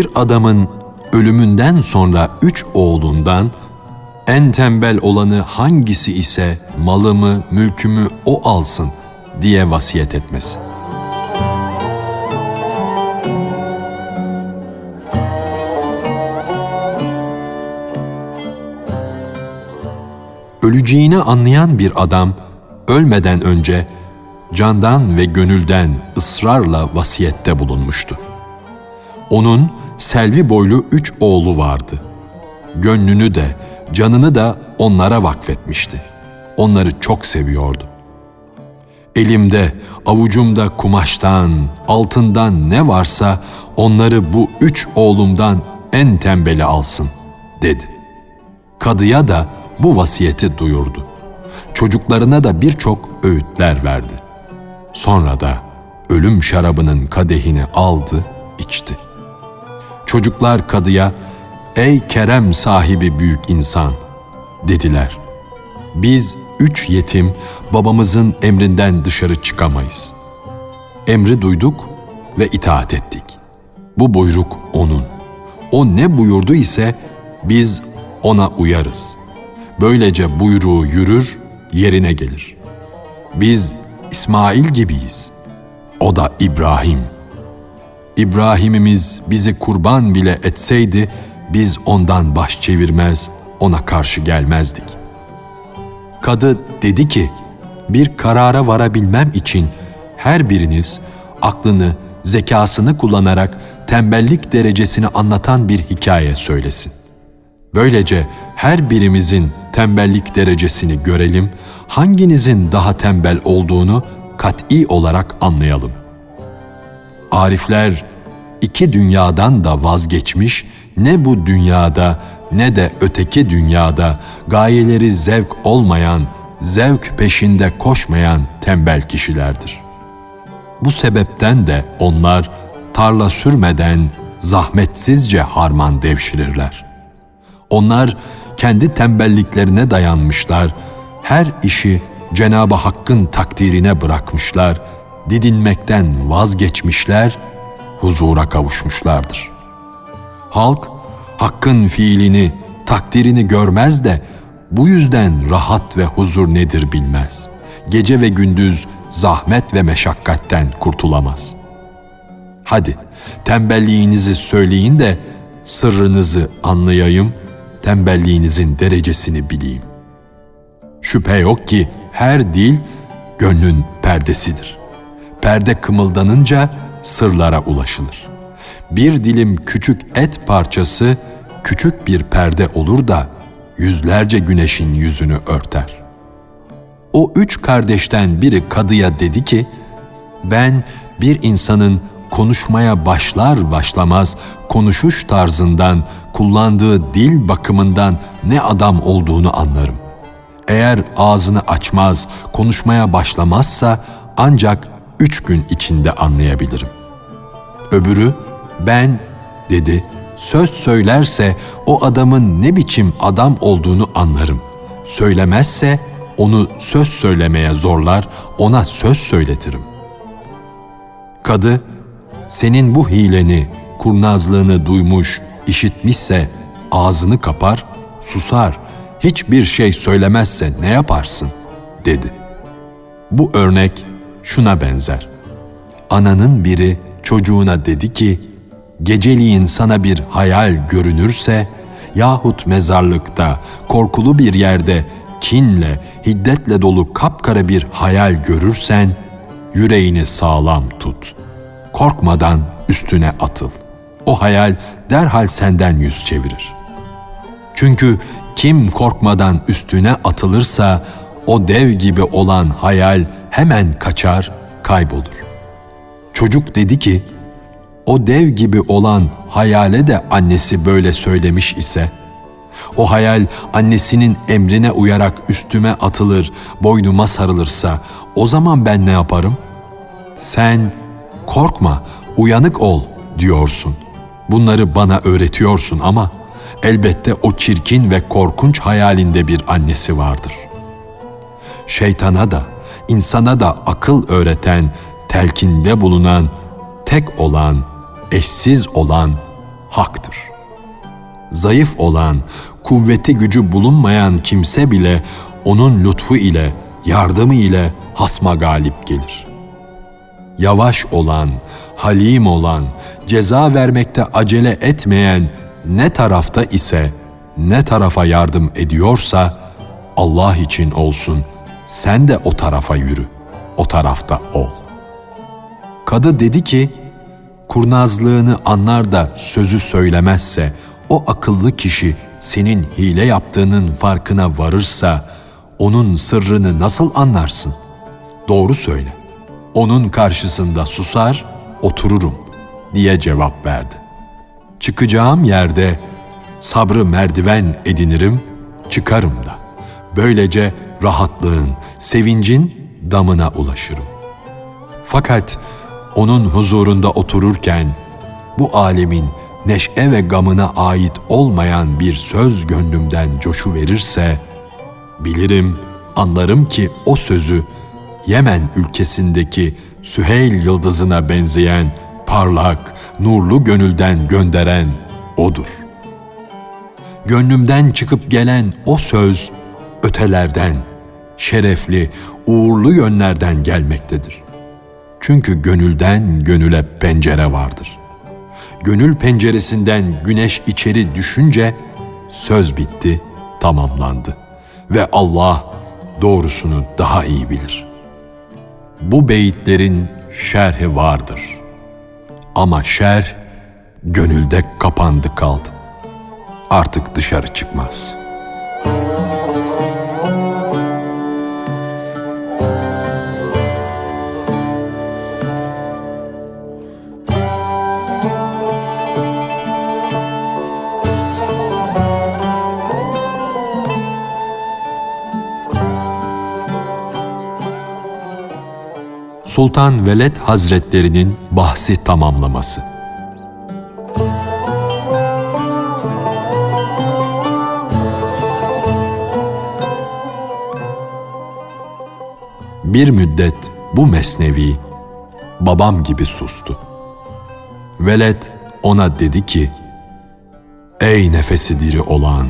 bir adamın ölümünden sonra üç oğlundan en tembel olanı hangisi ise malımı, mülkümü o alsın diye vasiyet etmesi. Öleceğini anlayan bir adam ölmeden önce candan ve gönülden ısrarla vasiyette bulunmuştu. Onun selvi boylu üç oğlu vardı. Gönlünü de, canını da onlara vakfetmişti. Onları çok seviyordu. Elimde, avucumda kumaştan, altından ne varsa onları bu üç oğlumdan en tembeli alsın, dedi. Kadıya da bu vasiyeti duyurdu. Çocuklarına da birçok öğütler verdi. Sonra da ölüm şarabının kadehini aldı, içti. Çocuklar kadıya, ''Ey kerem sahibi büyük insan'' dediler. ''Biz üç yetim babamızın emrinden dışarı çıkamayız. Emri duyduk ve itaat ettik. Bu buyruk O'nun. O ne buyurdu ise biz O'na uyarız. Böylece buyruğu yürür, yerine gelir. Biz İsmail gibiyiz. O da İbrahim. İbrahim'imiz bizi kurban bile etseydi biz ondan baş çevirmez, ona karşı gelmezdik. Kadı dedi ki, bir karara varabilmem için her biriniz aklını, zekasını kullanarak tembellik derecesini anlatan bir hikaye söylesin. Böylece her birimizin tembellik derecesini görelim, hanginizin daha tembel olduğunu kat'i olarak anlayalım. Arifler iki dünyadan da vazgeçmiş, ne bu dünyada ne de öteki dünyada gayeleri zevk olmayan, zevk peşinde koşmayan tembel kişilerdir. Bu sebepten de onlar tarla sürmeden zahmetsizce harman devşirirler. Onlar kendi tembelliklerine dayanmışlar, her işi Cenab-ı Hakk'ın takdirine bırakmışlar, didinmekten vazgeçmişler, huzura kavuşmuşlardır. Halk Hakk'ın fiilini, takdirini görmez de bu yüzden rahat ve huzur nedir bilmez. Gece ve gündüz zahmet ve meşakkatten kurtulamaz. Hadi tembelliğinizi söyleyin de sırrınızı anlayayım, tembelliğinizin derecesini bileyim. Şüphe yok ki her dil gönlün perdesidir. Perde kımıldanınca sırlara ulaşılır. Bir dilim küçük et parçası küçük bir perde olur da yüzlerce güneşin yüzünü örter. O üç kardeşten biri kadıya dedi ki, ben bir insanın konuşmaya başlar başlamaz konuşuş tarzından, kullandığı dil bakımından ne adam olduğunu anlarım. Eğer ağzını açmaz, konuşmaya başlamazsa ancak üç gün içinde anlayabilirim. Öbürü, ben dedi, söz söylerse o adamın ne biçim adam olduğunu anlarım. Söylemezse onu söz söylemeye zorlar, ona söz söyletirim. Kadı, senin bu hileni, kurnazlığını duymuş, işitmişse ağzını kapar, susar, hiçbir şey söylemezse ne yaparsın? dedi. Bu örnek şuna benzer. Ananın biri çocuğuna dedi ki, geceliğin sana bir hayal görünürse yahut mezarlıkta, korkulu bir yerde kinle, hiddetle dolu kapkara bir hayal görürsen, yüreğini sağlam tut. Korkmadan üstüne atıl. O hayal derhal senden yüz çevirir. Çünkü kim korkmadan üstüne atılırsa o dev gibi olan hayal hemen kaçar, kaybolur. Çocuk dedi ki, o dev gibi olan hayale de annesi böyle söylemiş ise, o hayal annesinin emrine uyarak üstüme atılır, boynuma sarılırsa o zaman ben ne yaparım? Sen korkma, uyanık ol diyorsun. Bunları bana öğretiyorsun ama elbette o çirkin ve korkunç hayalinde bir annesi vardır. Şeytana da, insana da akıl öğreten, telkinde bulunan, tek olan, eşsiz olan haktır. Zayıf olan, kuvveti gücü bulunmayan kimse bile onun lütfu ile, yardımı ile hasma galip gelir. Yavaş olan, halim olan, ceza vermekte acele etmeyen ne tarafta ise, ne tarafa yardım ediyorsa Allah için olsun, sen de o tarafa yürü, o tarafta ol. Kadı dedi ki, kurnazlığını anlar da sözü söylemezse, o akıllı kişi senin hile yaptığının farkına varırsa, onun sırrını nasıl anlarsın? Doğru söyle. Onun karşısında susar, otururum diye cevap verdi. Çıkacağım yerde sabrı merdiven edinirim, çıkarım da. Böylece rahatlığın, sevincin damına ulaşırım. Fakat onun huzurunda otururken bu alemin neşe ve gamına ait olmayan bir söz gönlümden coşu verirse, bilirim, anlarım ki o sözü Yemen ülkesindeki Süheyl yıldızına benzeyen parlak, nurlu gönülden gönderen odur. Gönlümden çıkıp gelen o söz ötelerden, şerefli, uğurlu yönlerden gelmektedir. Çünkü gönülden gönüle pencere vardır. Gönül penceresinden güneş içeri düşünce söz bitti, tamamlandı ve Allah doğrusunu daha iyi bilir. Bu beyitlerin şerhi vardır. Ama şer gönülde kapandı kaldı. Artık dışarı çıkmaz.'' Sultan Veled Hazretlerinin bahsi tamamlaması. Bir müddet bu mesnevi babam gibi sustu. Veled ona dedi ki, Ey nefesi diri olan,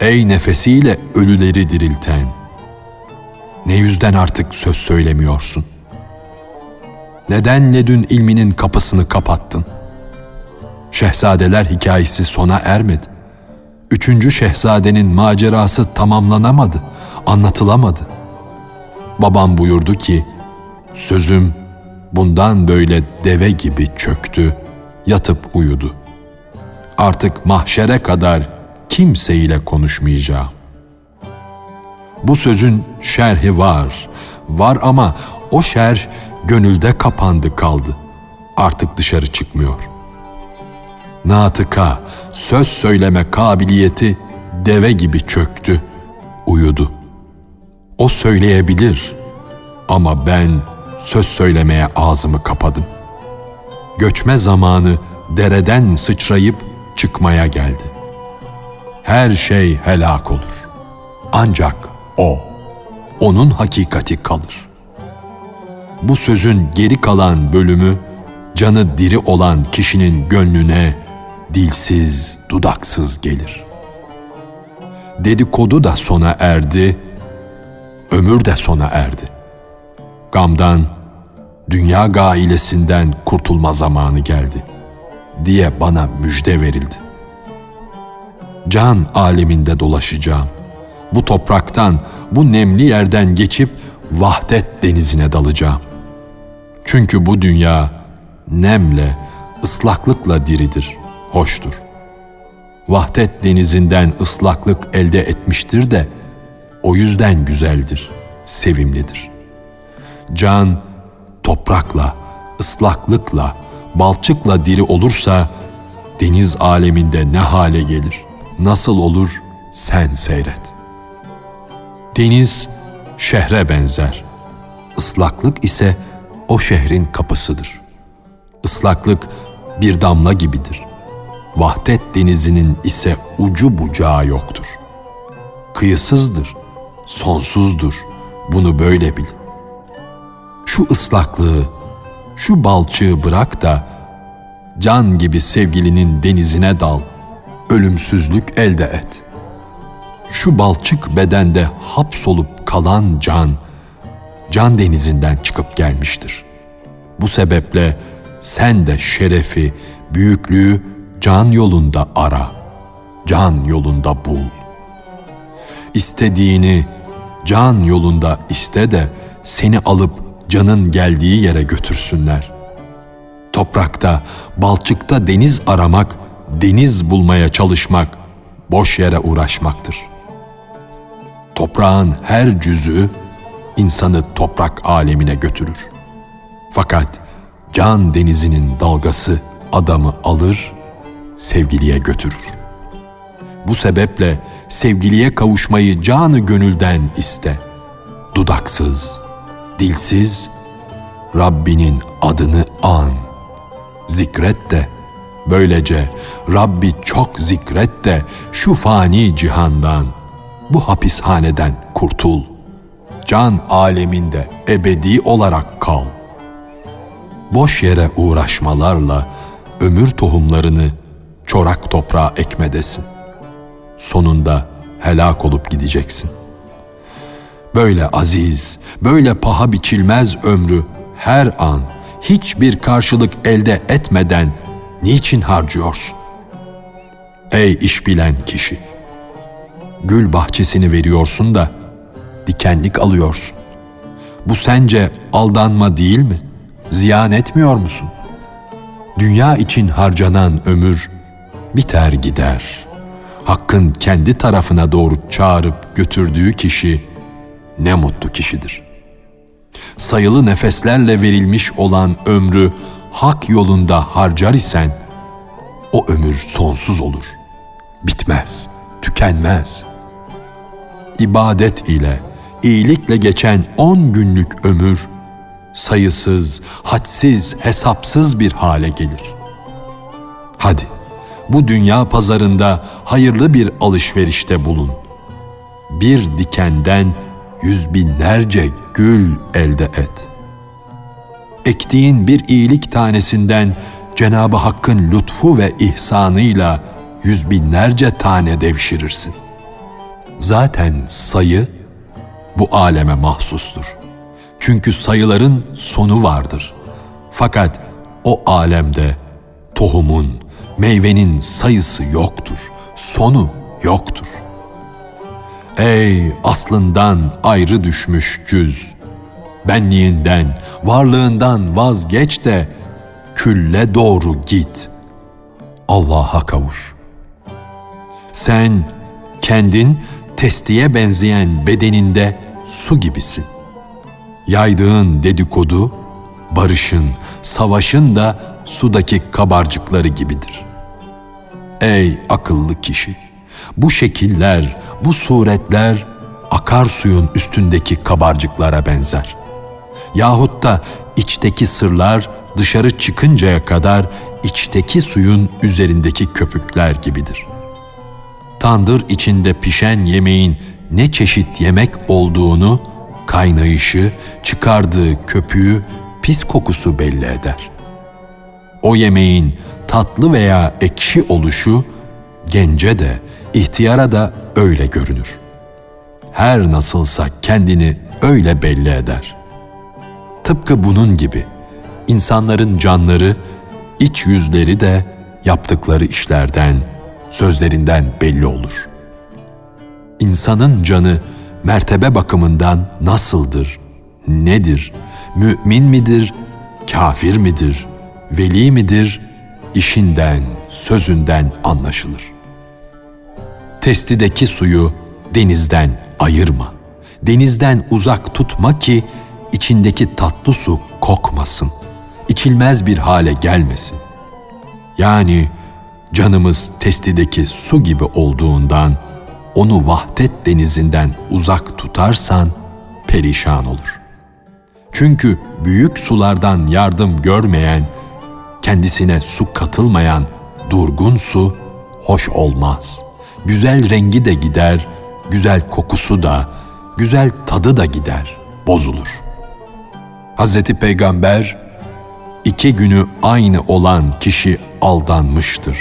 ey nefesiyle ölüleri dirilten, ne yüzden artık söz söylemiyorsun? Neden Ledün ilminin kapısını kapattın? Şehzadeler hikayesi sona ermedi. Üçüncü şehzadenin macerası tamamlanamadı, anlatılamadı. Babam buyurdu ki, sözüm bundan böyle deve gibi çöktü, yatıp uyudu. Artık mahşere kadar kimseyle konuşmayacağım. Bu sözün şerhi var, var ama o şer gönülde kapandı kaldı. Artık dışarı çıkmıyor. Natıka, söz söyleme kabiliyeti deve gibi çöktü, uyudu. O söyleyebilir ama ben söz söylemeye ağzımı kapadım. Göçme zamanı dereden sıçrayıp çıkmaya geldi. Her şey helak olur. Ancak o, onun hakikati kalır bu sözün geri kalan bölümü canı diri olan kişinin gönlüne dilsiz, dudaksız gelir. Dedikodu da sona erdi, ömür de sona erdi. Gamdan, dünya gailesinden kurtulma zamanı geldi diye bana müjde verildi. Can aleminde dolaşacağım. Bu topraktan, bu nemli yerden geçip vahdet denizine dalacağım. Çünkü bu dünya nemle, ıslaklıkla diridir, hoştur. Vahdet denizinden ıslaklık elde etmiştir de o yüzden güzeldir, sevimlidir. Can toprakla, ıslaklıkla, balçıkla diri olursa deniz aleminde ne hale gelir, nasıl olur sen seyret. Deniz şehre benzer. Islaklık ise o şehrin kapısıdır. Islaklık bir damla gibidir. Vahdet denizinin ise ucu bucağı yoktur. Kıyısızdır, sonsuzdur. Bunu böyle bil. Şu ıslaklığı, şu balçığı bırak da Can gibi sevgilinin denizine dal, ölümsüzlük elde et. Şu balçık bedende hapsolup kalan can, can denizinden çıkıp gelmiştir. Bu sebeple sen de şerefi, büyüklüğü can yolunda ara, can yolunda bul. İstediğini can yolunda iste de seni alıp canın geldiği yere götürsünler. Toprakta, balçıkta deniz aramak, deniz bulmaya çalışmak, boş yere uğraşmaktır. Toprağın her cüzü insanı toprak alemine götürür. Fakat can denizinin dalgası adamı alır, sevgiliye götürür. Bu sebeple sevgiliye kavuşmayı canı gönülden iste. Dudaksız, dilsiz, Rabbinin adını an. Zikret de, böylece Rabbi çok zikret de şu fani cihandan, bu hapishaneden kurtul. Can aleminde ebedi olarak kal. Boş yere uğraşmalarla ömür tohumlarını çorak toprağa ekmedesin. Sonunda helak olup gideceksin. Böyle aziz, böyle paha biçilmez ömrü her an hiçbir karşılık elde etmeden niçin harcıyorsun? Ey iş bilen kişi! Gül bahçesini veriyorsun da dikenlik alıyorsun. Bu sence aldanma değil mi? Ziyan etmiyor musun? Dünya için harcanan ömür biter gider. Hakkın kendi tarafına doğru çağırıp götürdüğü kişi ne mutlu kişidir. Sayılı nefeslerle verilmiş olan ömrü hak yolunda harcar isen o ömür sonsuz olur. Bitmez, tükenmez. İbadet ile, iyilikle geçen on günlük ömür sayısız, hadsiz, hesapsız bir hale gelir. Hadi bu dünya pazarında hayırlı bir alışverişte bulun. Bir dikenden yüz binlerce gül elde et. Ektiğin bir iyilik tanesinden Cenab-ı Hakk'ın lütfu ve ihsanıyla yüz binlerce tane devşirirsin. Zaten sayı bu aleme mahsustur. Çünkü sayıların sonu vardır. Fakat o alemde tohumun, meyvenin sayısı yoktur, sonu yoktur. Ey aslından ayrı düşmüş cüz, benliğinden, varlığından vazgeç de külle doğru git. Allah'a kavuş. Sen kendin testiye benzeyen bedeninde su gibisin. Yaydığın dedikodu, barışın, savaşın da sudaki kabarcıkları gibidir. Ey akıllı kişi! Bu şekiller, bu suretler akarsuyun üstündeki kabarcıklara benzer. Yahut da içteki sırlar dışarı çıkıncaya kadar içteki suyun üzerindeki köpükler gibidir. Tandır içinde pişen yemeğin ne çeşit yemek olduğunu kaynayışı, çıkardığı köpüğü, pis kokusu belli eder. O yemeğin tatlı veya ekşi oluşu gence de, ihtiyara da öyle görünür. Her nasılsa kendini öyle belli eder. Tıpkı bunun gibi insanların canları, iç yüzleri de yaptıkları işlerden, sözlerinden belli olur. İnsanın canı mertebe bakımından nasıldır, nedir, mümin midir, kafir midir, veli midir, işinden, sözünden anlaşılır. Testideki suyu denizden ayırma. Denizden uzak tutma ki içindeki tatlı su kokmasın. içilmez bir hale gelmesin. Yani canımız testideki su gibi olduğundan onu vahdet denizinden uzak tutarsan perişan olur. Çünkü büyük sulardan yardım görmeyen, kendisine su katılmayan durgun su hoş olmaz. Güzel rengi de gider, güzel kokusu da, güzel tadı da gider, bozulur. Hazreti Peygamber iki günü aynı olan kişi aldanmıştır,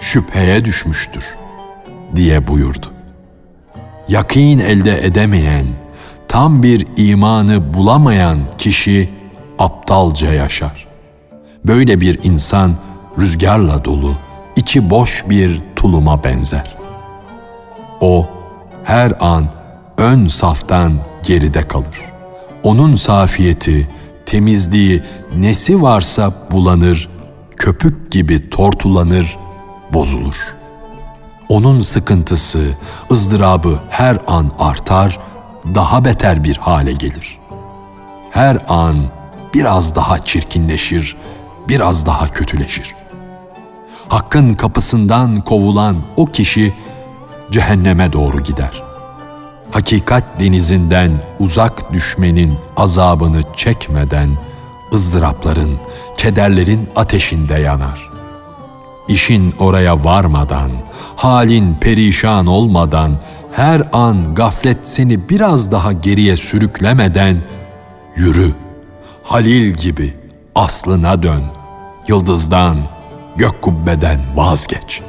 şüpheye düşmüştür diye buyurdu. Yakin elde edemeyen, tam bir imanı bulamayan kişi aptalca yaşar. Böyle bir insan rüzgarla dolu, içi boş bir tuluma benzer. O her an ön saftan geride kalır. Onun safiyeti, temizliği nesi varsa bulanır, köpük gibi tortulanır, bozulur. Onun sıkıntısı, ızdırabı her an artar, daha beter bir hale gelir. Her an biraz daha çirkinleşir, biraz daha kötüleşir. Hakkın kapısından kovulan o kişi cehenneme doğru gider. Hakikat denizinden uzak düşmenin azabını çekmeden ızdırapların, kederlerin ateşinde yanar. İşin oraya varmadan, halin perişan olmadan, her an gaflet seni biraz daha geriye sürüklemeden yürü. Halil gibi aslına dön. Yıldızdan, gök kubbeden vazgeç.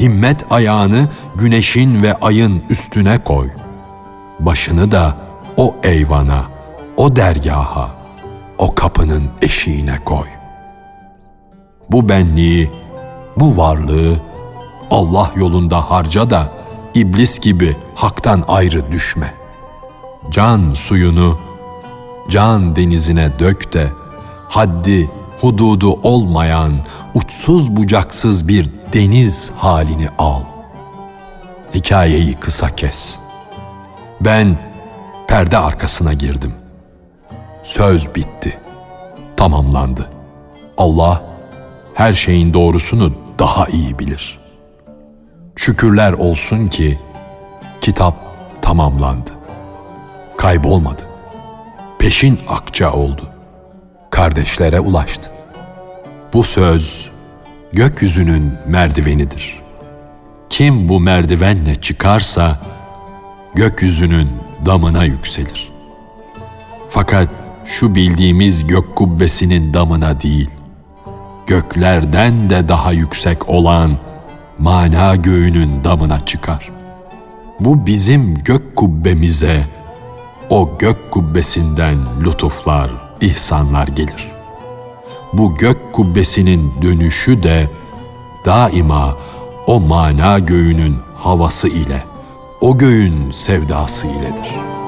Himmet ayağını güneşin ve ayın üstüne koy. Başını da o eyvana, o dergaha, o kapının eşiğine koy. Bu benliği, bu varlığı Allah yolunda harca da iblis gibi haktan ayrı düşme. Can suyunu can denizine dök de haddi hududu olmayan uçsuz bucaksız bir deniz halini al. Hikayeyi kısa kes. Ben perde arkasına girdim. Söz bitti. Tamamlandı. Allah her şeyin doğrusunu daha iyi bilir. Şükürler olsun ki kitap tamamlandı. Kaybolmadı. Peşin akça oldu. Kardeşlere ulaştı. Bu söz gökyüzünün merdivenidir. Kim bu merdivenle çıkarsa gökyüzünün damına yükselir. Fakat şu bildiğimiz gök kubbesinin damına değil, göklerden de daha yüksek olan mana göğünün damına çıkar. Bu bizim gök kubbemize, o gök kubbesinden lütuflar, ihsanlar gelir. Bu gök kubbesinin dönüşü de daima o mana göğünün havası ile, o göğün sevdası iledir.''